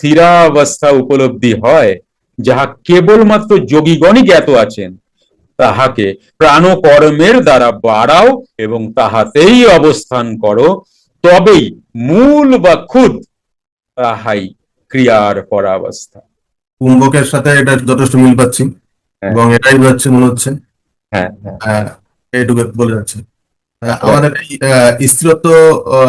স্থিরাবস্থা উপলব্ধি হয় যাহা কেবলমাত্র যোগীগণই জ্ঞাত আছেন তাহাকে প্রাণকর্মের দ্বারা বাড়াও এবং তাহাতেই অবস্থান করো তবেই মূল বা খুদ তাহাই ক্রিয়ার পরাবস্থা। কুম্ভকের সাথে এটা যথেষ্ট মিল পাচ্ছি হ্যাঁ। এবং এটাই বোঝাচ্ছে মনে হচ্ছে হ্যাঁ হ্যাঁ। এইটুকু বলে যাচ্ছে। আমাদের স্থিরত্ব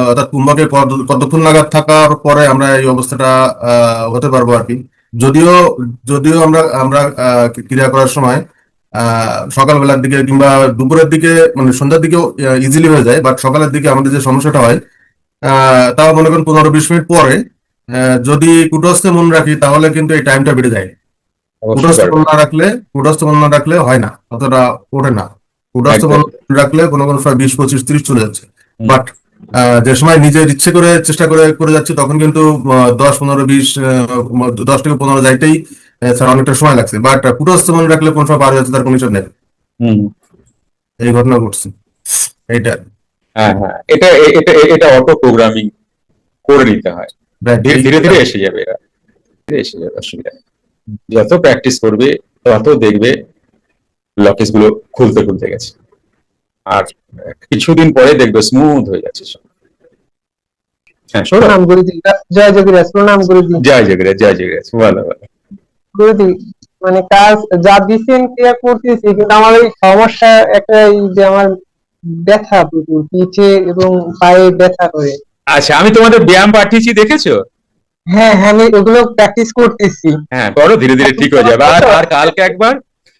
অর্থাৎ কুম্ভকে কতক্ষণ নাগাদ থাকার পরে আমরা এই অবস্থাটা আহ, হতে পারব আর কি। যদিও যদিও আমরা আমরা ক্রিয়া করার সময় সকালবেলার দিকে কিংবা দুপুরের দিকে মানে সন্ধ্যার দিকেও ইজিলি হয়ে যায় বাট সকালের দিকে আমাদের যে সমস্যাটা হয় আহ, তাও মনে করেন পনেরো বিশ মিনিট পরে আহ, যদি কুটস্থে মন রাখি তাহলে কিন্তু এই টাইমটা বেড়ে যায়। কুটস্থ মন না রাখলে কুটস্থ মন না রাখলে হয় না অতটা ওঠে না। কুটস্থ মন রাখলে কোনো কোনো সময় বিশ পঁচিশ ত্রিশ চলে যাচ্ছে। বাট যে সময় নিজের ইচ্ছে করে চেষ্টা করে করে যাচ্ছে তখন কিন্তু দশ পনেরো বিশ দশ থেকে পনেরো যাইতেই স্যার অনেকটা সময় লাগছে। বাট কুটস্থ মন রাখলে কোন সময় পার যাচ্ছে তার কোনো হিসাব নেই। এই ঘটনা ঘটছে। এইটা। হ্যাঁ হ্যাঁ। এটা এটা এটা অটো প্রোগ্রামিং করে নিতে হয়. ধীরে ধীরে এসে যাবে ধীরে এসে যাবে অসুবিধা যত প্র্যাকটিস করবে তত দেখবে লকেজগুলো খুলতে খুলতে গেছে। আর কিছুদিন পরে দেখবে স্মুথ হয়ে যাচ্ছে হ্যাঁ শোনো। প্রণাম গুরুজি জয় যোগীরাজ প্রণাম গুরুজি জয় জগরে জয় জগরে ভালো ভালো। গুরুজি মানে কাজ যা দিচ্ছেন ক্রিয়া করতেছি কিন্তু আমার এই সমস্যা একটা যে আমার ব্যথা প্রচুর পিঠে এবং পায়ে ব্যথা করে। আচ্ছা আমি তোমাদের ব্যায়াম পাঠিয়েছি দেখেছ? হ্যাঁ হ্যাঁ আমি ওগুলো প্র্যাকটিস করতেছি। হ্যাঁ করো ধীরে ধীরে ঠিক হয়ে যাবে। আর আর কালকে একবার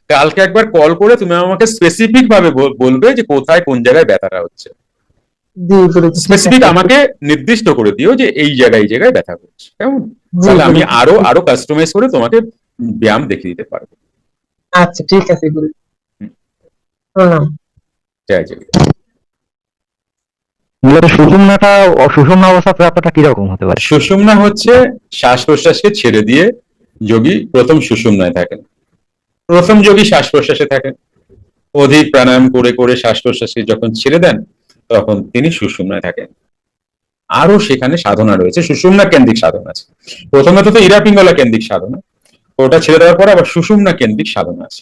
কালকে একবার কল করে তুমি আমাকে স্পেসিফিক ভাবে বলবে যে কোথায় কোন জায়গায় ব্যথাটা হচ্ছে। স্পেসিফিক আমাকে নির্দিষ্ট করে দিও যে এই জায়গায় এই জায়গায় ব্যথা করছে কেমন? তাহলে আমি আরও আরও কাস্টমাইজ করে তোমাকে ব্যায়াম দেখিয়ে দিতে পারব। আচ্ছা ঠিক আছে। প্রণাম। জয় জয়। মূলত সুষুম্নাটা সুষুম্না অবস্থা প্রাপ্তটা কীরকম হতে পারে? সুষুম্না হচ্ছে শ্বাস প্রশ্বাসকে ছেড়ে দিয়ে যোগী প্রথম সুষুম্নায় থাকেন। প্রথম যোগী শ্বাস প্রশ্বাসে থাকেন। অধিক প্রাণায়াম করে করে শ্বাস প্রশ্বাসে যখন ছেড়ে দেন, তখন তিনি সুষুম্নায় থাকেন। আরও সেখানে সাধনা রয়েছে, সুষুম্না কেন্দ্রিক সাধনা আছে। প্রথমে তো ইরাপিঙ্গলা কেন্দ্রিক সাধনা, ওটা ছেড়ে দেওয়ার পর আবার সুষুম্না কেন্দ্রিক সাধনা আছে।